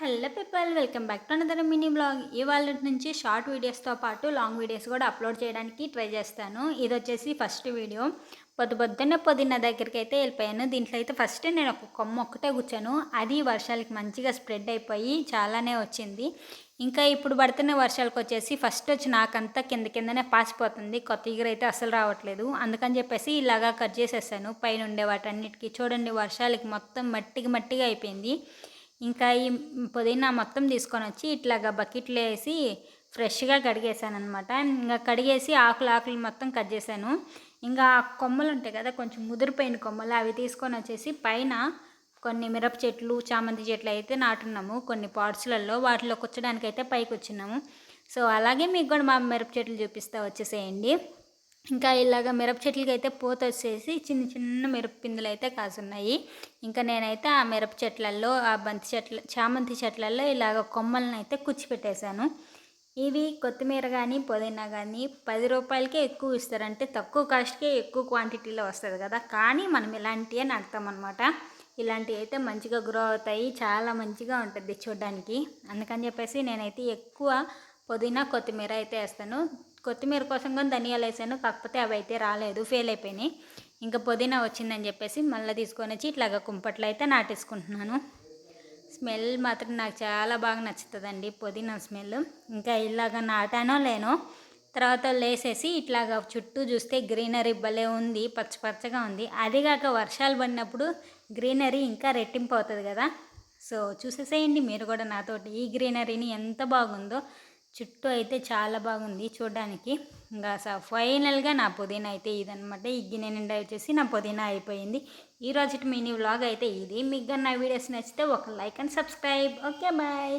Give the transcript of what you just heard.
Hello people welcome back to another mini blog ఇవాళ నుంచి short వీడియోస్తో పాటు లాంగ్ వీడియోస్ కూడా అప్లోడ్ చేయడానికి ట్రై చేస్తాను. ఇది వచ్చేసి ఫస్ట్ వీడియో పొద్దు పొద్దున్నే పొద్దున్న దగ్గరికి అయితే వెళ్ళిపోయాను. దీంట్లో అయితే ఫస్ట్ నేను ఒక కొమ్మ ఒక్కటే కూర్చాను అది వర్షాలకి మంచిగా స్ప్రెడ్ అయిపోయి చాలానే వచ్చింది. ఇంకా ఇప్పుడు పడుతున్న వర్షాలకు వచ్చేసి ఫస్ట్ వచ్చి నాకంతా కింద కిందనే పాసిపోతుంది. కొత్త ఈగర అయితే అసలు రావట్లేదు. అందుకని చెప్పేసి ఇలాగా కట్ చేసేసాను. పైన ఉండే వాటన్నిటికీ చూడండి వర్షాలకి మొత్తం మట్టికి మట్టిగా అయిపోయింది. ఇంకా ఈ పుదీనా మొత్తం తీసుకొని వచ్చి ఇట్లాగా బకెట్లో వేసి ఫ్రెష్గా కడిగేసాను అనమాట ఇంకా కడిగేసి ఆకులు ఆకులు మొత్తం కట్ చేశాను. ఇంకా ఆ కొమ్మలు ఉంటాయి కదా కొంచెం ముదిరిపోయిన కొమ్మలు అవి తీసుకొని వచ్చేసి పైన కొన్ని మిరప చెట్లు చామంతి చెట్లు అయితే నాటున్నాము. కొన్ని పాట్స్లలో వాటిలో కూర్చోడానికి అయితే పైకి వచ్చినాము. సో అలాగే మీకు కూడా మా మిరప చెట్లు చూపిస్తా వచ్చేసేయండి. ఇంకా ఇలాగ మిరప చెట్లకి అయితే పూత వచ్చేసి చిన్న చిన్న మిరప పిందులు అయితే కాసున్నాయి. ఇంకా నేనైతే ఆ మిరప చెట్లల్లో ఆ బంతి చెట్ల చామంతి చెట్లల్లో ఇలాగ కొమ్మలను అయితే కుచ్చిపెట్టేశాను. ఇవి కొత్తిమీర కానీ పుదీనా కానీ పది రూపాయలకే ఎక్కువ ఇస్తారంటే తక్కువ కాస్ట్కే ఎక్కువ క్వాంటిటీలో వస్తుంది కదా. కానీ మనం ఇలాంటివే నాటుతామన్నమాట. ఇలాంటివి అయితే మంచిగా గ్రో అవుతాయి చాలా మంచిగా ఉంటుంది చూడడానికి. అందుకని చెప్పేసి నేనైతే ఎక్కువ పుదీనా కొత్తిమీర అయితే వేస్తాను. కొత్తిమీర కోసం కానీ ధనియాలు వేసాను. కాకపోతే అవి అయితే రాలేదు. ఫెయిల్ అయిపోయినాయి. ఇంకా పుదీనా వచ్చిందని చెప్పేసి మళ్ళీ తీసుకొని వచ్చి ఇట్లాగ కుంపట్లు అయితే నాటేసుకుంటున్నాను. స్మెల్ మాత్రం నాకు చాలా బాగా నచ్చుతుందండి పుదీనా స్మెల్ ఇంకా ఇలాగ నాటానో లేనో తర్వాత లేసేసి ఇట్లాగ చుట్టూ చూస్తే గ్రీనరీ భలే ఉంది. పచ్చ పచ్చగా ఉంది. అదిగాక వర్షాలు పడినప్పుడు గ్రీనరీ ఇంకా రెట్టింపు అవుతుంది కదా. సో చూసేసేయండి. మీరు కూడా నాతోటి ఈ గ్రీనరీని ఎంత బాగుందో. చుట్టూ అయితే చాలా బాగుంది చూడడానికి. ఇంకా ఫైనల్గా నా పుదీనా అయితే ఇదనమాట ఈ గిన్నె నిండా వచ్చేసి నా పుదీనా అయిపోయింది. ఈ రోజు మినీ వ్లాగ్ అయితే ఇది. మీకు నా వీడియోస్ నచ్చితే ఒక like and subscribe. Okay bye.